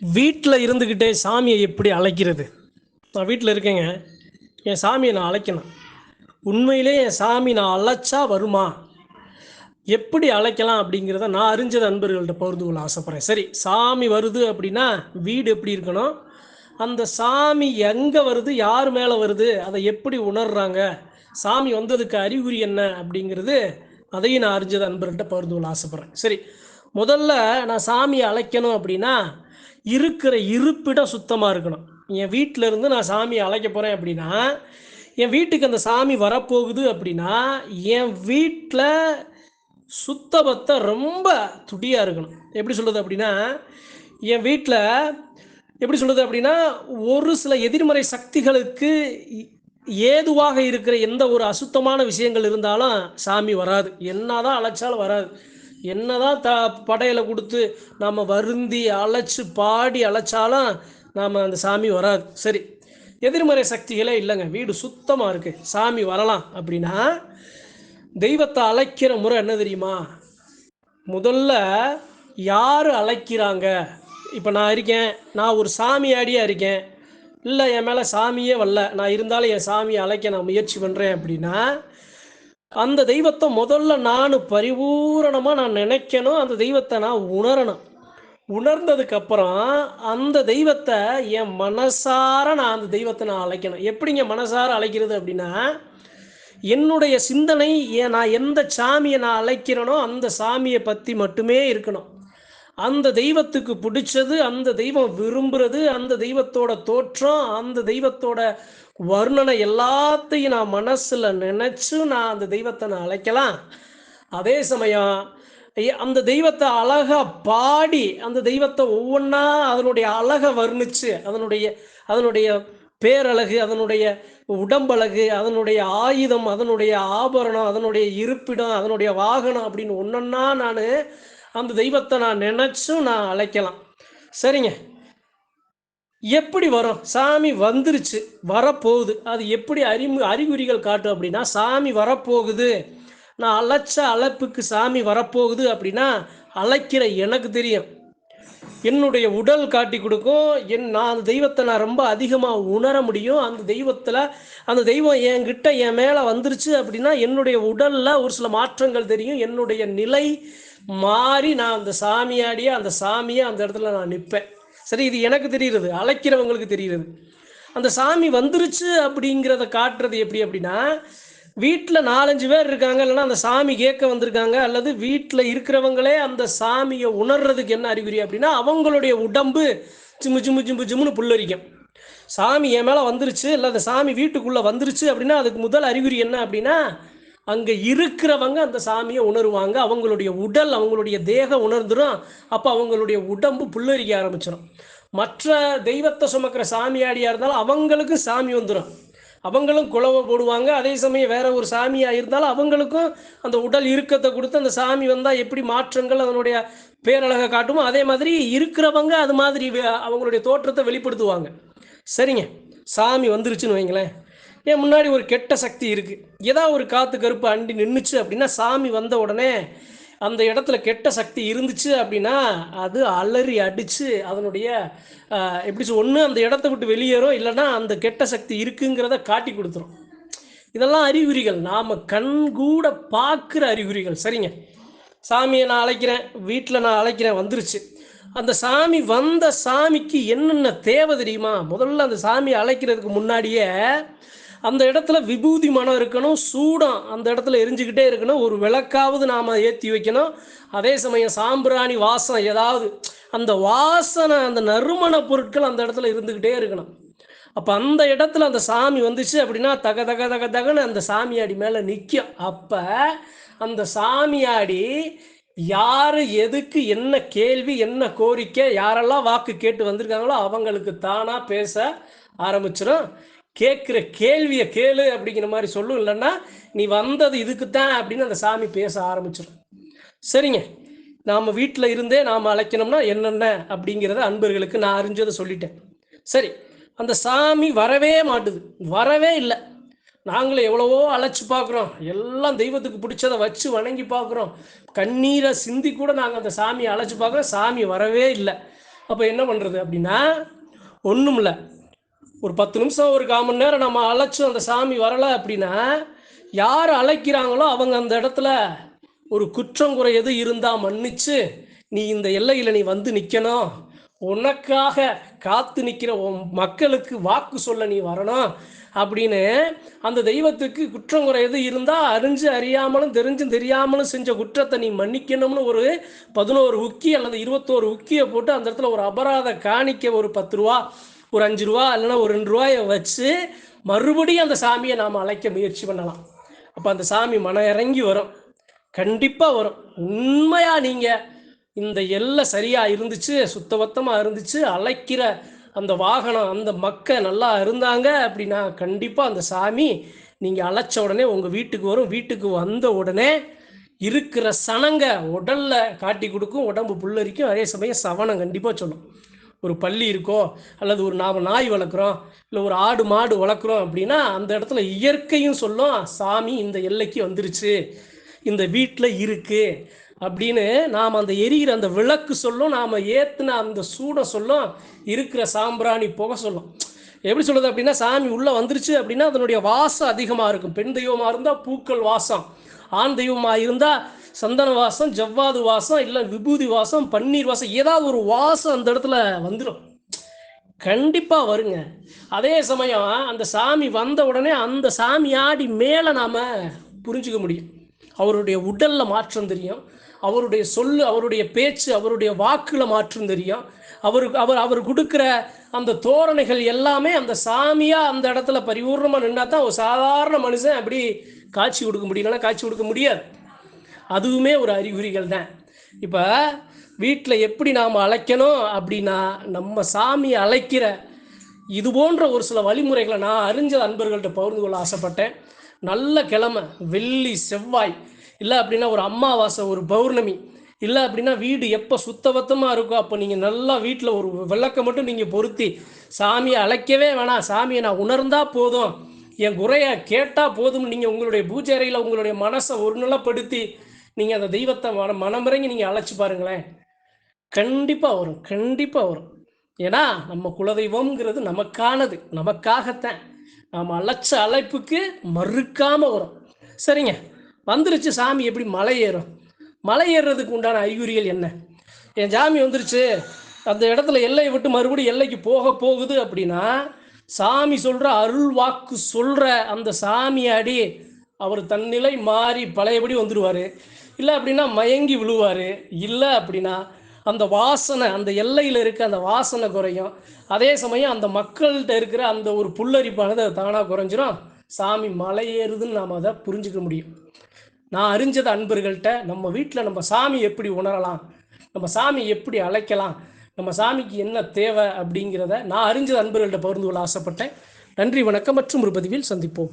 வீட்டில் இருந்துக்கிட்டே சாமியை எப்படி அழைக்கிறது? நான் வீட்டில் இருக்கேங்க. என் சாமியை நான் அழைக்கணும். உண்மையிலே என் சாமி நான் அழைச்சா வருமா? எப்படி அழைக்கலாம் அப்படிங்கிறத நான் அறிஞ்ச நண்பர்கள்ட்ட பகிர்ந்து கொள்ள ஆசைப்பட்றேன். சரி சாமி வருது அப்படின்னா வீடு எப்படி இருக்கணும்? அந்த சாமி எங்கே வருது? யார் மேலே வருது? அதை எப்படி உணர்றாங்க? சாமி வந்ததுக்கு அறிகுறி என்ன அப்படிங்கிறது அதையும் நான் அறிஞ்சது நண்பர்கள்ட்ட பகிர்ந்து கொள்ள ஆசைப்பட்றேன். சரி முதல்ல நான் சாமியை அழைக்கணும் அப்படின்னா இருக்கிற இருப்பிடம் சுத்தமாக இருக்கணும். என் வீட்டில் இருந்து நான் சாமியை அழைக்க போகிறேன் அப்படின்னா என் வீட்டுக்கு அந்த சாமி வரப்போகுது அப்படின்னா என் வீட்டில் சுத்தபத்தை ரொம்ப துடியாக இருக்கணும். எப்படி சொல்கிறது அப்படின்னா என் வீட்டில் எப்படி சொல்கிறது அப்படின்னா ஒரு சில எதிர்மறை சக்திகளுக்கு ஏதுவாக இருக்கிற எந்த ஒரு அசுத்தமான விஷயங்கள் இருந்தாலும் சாமி வராது. என்னதான் அழைச்சாலும் வராது. என்னதான் த படையில கொடுத்து நாம் வருந்தி அழைச்சி பாடி அழைச்சாலும் நாம் அந்த சாமி வராது. சரி. எதிர்மறை சக்திகளே இல்லைங்க. வீடு சுத்தமாக இருக்குது சாமி வரலாம் அப்படின்னா தெய்வத்தை அழைக்கிற முறை என்ன தெரியுமா? முதல்ல யார் அழைக்கிறாங்க? இப்போ நான் இருக்கேன். நான் ஒரு சாமியாடியாக இருக்கேன். இல்லை என் மேலே சாமியே வரல. நான் இருந்தாலும் என் சாமியை அழைக்க நான் முயற்சி பண்ணுறேன் அப்படின்னா அந்த தெய்வத்தை முதல்ல நான் பரிபூரணமாக நான் நினைக்கணும் அந்த தெய்வத்தை நான் உணரணும். உணர்ந்ததுக்கப்புறம் அந்த தெய்வத்தை என் மனசார நான் அந்த தெய்வத்தை நான் அழைக்கணும். எப்படிங்க மனசார அழைக்கிறது அப்படின்னா என்னுடைய சிந்தனை ஏன் நான் எந்த சாமியை நான் அழைக்கிறேனோ அந்த சாமியை பற்றி மட்டுமே இருக்கணும். அந்த தெய்வத்துக்கு பிடிச்சது அந்த தெய்வம் விரும்புறது அந்த தெய்வத்தோட தோற்றம் அந்த தெய்வத்தோட வர்ணனை எல்லாத்தையும் நான் மனசில் நினைச்சு நான் அந்த தெய்வத்தை நான் அழைக்கலாம். அதே சமயம் அந்த தெய்வத்தை அழகா பாடி அந்த தெய்வத்தை ஒவ்வொன்றா அதனுடைய அழகை வர்ணிச்சு அதனுடைய அதனுடைய பேரழகு அதனுடைய உடம்பழகு அதனுடைய ஆயுதம் அதனுடைய ஆபரணம் அதனுடைய இருப்பிடம் அதனுடைய வாகனம் அப்படின்னு ஒன்றொன்னா நான் அந்த தெய்வத்தை நான் நினச்சும் நான் அழைக்கலாம். சரிங்க. எப்படி வரும்? சாமி வந்துருச்சு வரப்போகுது. அது எப்படி அறிமு அறிகுறிகள் காட்டும் அப்படின்னா சாமி வரப்போகுது. நான் அழைச்ச அழைப்புக்கு சாமி வரப்போகுது அப்படின்னா அழைக்கிற எனக்கு தெரியும். என்னுடைய உடல் காட்டி கொடுக்கும். என் நான் அந்த தெய்வத்தை நான் ரொம்ப அதிகமாக உணர முடியும். அந்த தெய்வத்தில் அந்த தெய்வம் என்கிட்ட என் மேலே வந்துருச்சு அப்படின்னா என்னுடைய உடலில் ஒரு சில மாற்றங்கள் தெரியும். என்னுடைய நிலை மாறி நான் அந்த சாமியாடியே அந்த சாமியை அந்த இடத்துல நான் நிற்பேன் சரி இது எனக்கு தெரிகிறது அழைக்கிறவங்களுக்கு தெரிகிறது. அந்த சாமி வந்துருச்சு அப்படிங்கிறத காட்டுறது எப்படி அப்படின்னா வீட்டில் நாலஞ்சு பேர் இருக்காங்க இல்லைன்னா அந்த சாமி கேட்க வந்திருக்காங்க அல்லது வீட்டில் இருக்கிறவங்களே அந்த சாமியை உணர்றதுக்கு என்ன அறிகுறி அப்படின்னா அவங்களுடைய உடம்பு சிம்மு சிம்மு சிம்மு சிம்முன்னு புல்லரிக்கும். சாமி என் மேலே வந்துருச்சு இல்லை அந்த சாமி வீட்டுக்குள்ளே வந்துருச்சு அப்படின்னா அதுக்கு முதல் அறிகுறி என்ன அப்படின்னா அங்கே இருக்கிறவங்க அந்த சாமியை உணருவாங்க. அவங்களுடைய உடல் அவங்களுடைய தேகம் உணர்ந்துடும் அப்போ அவங்களுடைய உடம்பு புல்லரிக்க ஆரம்பிச்சிடும் மற்ற தெய்வத்தை சுமக்கிற சாமியாடியாக இருந்தாலும் அவங்களுக்கும் சாமி வந்துடும் அவங்களும் குழவை போடுவாங்க. அதே சமயம் வேற ஒரு சாமியாக இருந்தாலும் அவங்களுக்கும் அந்த உடல் இறுக்கத்தை கொடுத்து அந்த சாமி வந்தால் எப்படி மாற்றங்கள் அதனுடைய பேரழகை காட்டுமோ அதே மாதிரி இருக்கிறவங்க அது மாதிரி வே- அவங்களுடைய தோற்றத்தை வெளிப்படுத்துவாங்க. சரிங்க. சாமி வந்துருச்சுன்னு வைங்களேன். ஏன் முன்னாடி ஒரு கெட்ட சக்தி இருக்குது ஏதாவது ஒரு காற்று கருப்பு அண்டி நின்றுச்சு அப்படின்னா சாமி வந்த உடனே அந்த இடத்துல கெட்ட சக்தி இருந்துச்சு அப்படின்னா அது அலறி அடித்து அதனுடைய எப்படி சொல் ஒன்று அந்த இடத்த விட்டு வெளியேறும் இல்லைன்னா அந்த கெட்ட சக்தி இருக்குங்கிறத காட்டி கொடுத்துரும். இதெல்லாம் அறிகுறிகள். நாம் கண்கூட பார்க்குற அறிகுறிகள். சரிங்க. சாமியை நான் அழைக்கிறேன் வீட்டில் நான் அழைக்கிறேன் வந்துருச்சு. அந்த சாமி வந்த சாமிக்கு என்னென்ன தேவை தெரியுமா? முதல்ல அந்த சாமியை அழைக்கிறதுக்கு முன்னாடியே அந்த இடத்துல விபூதி மனம் இருக்கணும் சூடம் அந்த இடத்துல எரிஞ்சுக்கிட்டே இருக்கணும். ஒரு விளக்காவது நாம் ஏற்றி வைக்கணும். அதே சமயம் சாம்பிராணி வாசம் ஏதாவது அந்த வாசனை அந்த நறுமண பொருட்கள் அந்த இடத்துல இருந்துக்கிட்டே இருக்கணும். அப்போ அந்த இடத்துல அந்த சாமி வந்துச்சு அப்படின்னா தக தக தக தகன்னு அந்த சாமியாடி மேலே நிற்கும் அப்போ அந்த சாமியாடி யார் எதுக்கு என்ன கேள்வி என்ன கோரிக்கை யாரெல்லாம் வாக்கு கேட்டு வந்திருக்காங்களோ அவங்களுக்கு தானாக பேச ஆரம்பிச்சிடும் கேட்குற கேள்வியை கேளு அப்படிங்கிற மாதிரி சொல்லும் இல்லைன்னா நீ வந்தது இதுக்கு தான் அப்படின்னு அந்த சாமி பேச ஆரம்பிச்சிடும் சரிங்க. நாம் வீட்டில் இருந்தே நாம் அழைக்கணும்னா என்னென்ன அப்படிங்கிறத அன்பர்களுக்கு நான் அறிஞ்சதை சொல்லிட்டேன். சரி. அந்த சாமி வரவே மாட்டுது. வரவே இல்லை. நாங்களும் எவ்வளவோ அழைச்சி பார்க்குறோம். எல்லாம் தெய்வத்துக்கு பிடிச்சதை வச்சு வணங்கி பார்க்குறோம். கண்ணீரை சிந்தி கூட நாங்கள் அந்த சாமியை அழைச்சி பார்க்குறோம். சாமி வரவே இல்லை. அப்போ என்ன பண்ணுறது அப்படின்னா ஒன்றும் இல்லை ஒரு பத்து நிமிஷம் ஒரு கால் மணி நேரம் நம்ம அழைச்சும் அந்த சாமி வரலை அப்படின்னா யார் அழைக்கிறாங்களோ அவங்க அந்த இடத்துல ஒரு குற்றம் குறை எது இருந்தால் மன்னிச்சு நீ இந்த எல்லையில் நீ வந்து நிற்கணும் உனக்காக காத்து நிற்கிற உன் மக்களுக்கு வாக்கு சொல்ல நீ வரணும் அப்படின்னு அந்த தெய்வத்துக்கு குற்றம் குறை எது இருந்தால் அறிஞ்சு அறியாமலும் தெரிஞ்சும் தெரியாமலும் செஞ்ச குற்றத்தை நீ மன்னிக்கணும்னு ஒரு பதினோரு உக்கி அல்லது இருபத்தோரு உக்கியை போட்டு அந்த இடத்துல ஒரு அபராத காணிக்க ஒரு பத்து ரூபா ஒரு அஞ்சு ரூபா இல்லைன்னா ஒரு ரெண்டு ரூபாயை வச்சு மறுபடியும் அந்த சாமியை நாம் அழைக்க முயற்சி பண்ணலாம். அப்போ அந்த சாமி மனம் இறங்கி வரும். கண்டிப்பாக வரும். உண்மையாக நீங்கள் இந்த எல்லை சரியாக இருந்துச்சு சுத்தபத்தமாக இருந்துச்சு அழைக்கிற அந்த வாகனம் அந்த மக்கள் நல்லா இருந்தாங்க அப்படின்னா கண்டிப்பாக அந்த சாமி நீங்கள் அழைச்ச உடனே உங்கள் வீட்டுக்கு வரும். வீட்டுக்கு வந்த உடனே இருக்கிற சனங்க உடல்ல காட்டி கொடுக்கும். உடம்பு புல்லரிக்கும். அதே சமயம் சவனம் கண்டிப்பாக சொல்லும். ஒரு பள்ளி இருக்கோ அல்லது ஒரு நாம் நாய் வளர்க்குறோம் இல்லை ஒரு ஆடு மாடு வளர்க்குறோம் அப்படின்னா அந்த இடத்துல இயற்கையும் சொல்லும் சாமி இந்த எல்லைக்கு வந்துருச்சு. இந்த வீட்டில் இருக்குது அப்படின்னு நாம் அந்த எரியிற அந்த விளக்கு சொல்லும் நாம் ஏற்றுன அந்த சூடை சொல்லும் இருக்கிற சாம்பிராணி புகை சொல்லும். எப்படி சொல்கிறது அப்படின்னா சாமி உள்ளே வந்துருச்சு அப்படின்னா அதனுடைய வாசம் அதிகமாக இருக்கும். பெண் தெய்வமாக இருந்தால் பூக்கள் வாசம். ஆண் தெய்வமாக இருந்தால் சந்தன வாசம் ஜவ்வாது வாசம் இல்லை விபூதி வாசம் பன்னீர் வாசம் ஏதாவது ஒரு வாசம் அந்த இடத்துல வந்துடும் கண்டிப்பாக வருங்க. அதே சமயம் அந்த சாமி வந்த உடனே அந்த சாமி ஆடி மேலே நாம் புரிஞ்சுக்க முடியும். அவருடைய உடலில் மாற்றம் தெரியும். அவருடைய சொல்லு அவருடைய பேச்சு அவருடைய வாக்கில் மாற்றம் தெரியும். அவருக்கு அவர் அவர் கொடுக்குற அந்த தோரணைகள் எல்லாமே அந்த சாமியாக அந்த இடத்துல பரிபூர்ணமாக நின்னா தான் ஒரு சாதாரண மனுஷன் அப்படி காட்சி கொடுக்க முடியலன்னா காட்சி கொடுக்க முடியாது. அதுவுமே ஒரு அறிகுறிகள் தான். இப்போ வீட்டில் எப்படி நாம் அழைக்கணும் அப்படின்னா நம்ம சாமியை அழைக்கிற இது போன்ற ஒரு சில வழிமுறைகளை நான் அறிஞ்ச அன்பர்கள்ட்ட பகிர்ந்து கொள்ள ஆசைப்பட்டேன். நல்ல கிழமை வெள்ளி செவ்வாய். இல்லை அப்படின்னா ஒரு அம்மாவாசை ஒரு பௌர்ணமி. இல்லை அப்படின்னா வீடு எப்போ சுத்தபத்தமாக இருக்கோ அப்போ நீங்கள் நல்லா வீட்டில் ஒரு விளக்கை மட்டும் நீங்கள் பொருத்தி சாமியை அழைக்கவே வேணாம். சாமியை நான் உணர்ந்தால் போதும். என் குறையை கேட்டால் போதும். நீங்கள் உங்களுடைய பூஜை அறையில் உங்களுடைய மனசை ஒருநிலைப்படுத்தி நீங்கள் அந்த தெய்வத்தை மன மனமிறங்கி நீங்கள் அழைச்சி பாருங்களேன். கண்டிப்பாக வரும் கண்டிப்பாக வரும். ஏன்னா நம்ம குலதெய்வம்ங்கிறது நமக்கானது நமக்காகத்தான். நாம் அழைச்ச அழைப்புக்கு மறுக்காமல் வரும். சரிங்க. வந்துருச்சு சாமி எப்படி மலை ஏறும்? மலை ஏறுறதுக்கு உண்டான அறிகுறிகள் என்ன? என் சாமி வந்துருச்சு. அந்த இடத்துல எல்லையை விட்டு மறுபடியும் எல்லைக்கு போக போகுது அப்படின்னா சாமி சொல்கிற அருள் வாக்கு சொல்கிற அந்த சாமியாடி அவர் தன்னிலை மாறி பழையபடி வந்துடுவார் இல்லை அப்படின்னா மயங்கி விழுவார். இல்லை அப்படின்னா அந்த வாசனை அந்த எல்லையில் இருக்க அந்த வாசனை குறையும். அதே சமயம் அந்த மக்கள்கிட்ட இருக்கிற அந்த ஒரு புல்லரிப்பானது அது தானாக குறைஞ்சிரும். சாமி மலையேறுதுன்னு நாம் அதை புரிஞ்சுக்க முடியும். நான் அறிஞ்சது அன்பர்கள்ட்ட நம்ம வீட்டில் நம்ம சாமி எப்படி உணரலாம்? நம்ம சாமி எப்படி அழைக்கலாம்? நம்ம சாமிக்கு என்ன தேவை அப்படிங்கிறத நான் அறிஞ்சது அன்பர்கள்ட்ட பகிர்ந்து கொள்ள ஆசைப்பட்டேன். நன்றி வணக்கம் மற்றும் ஒரு பதிவில் சந்திப்போம்.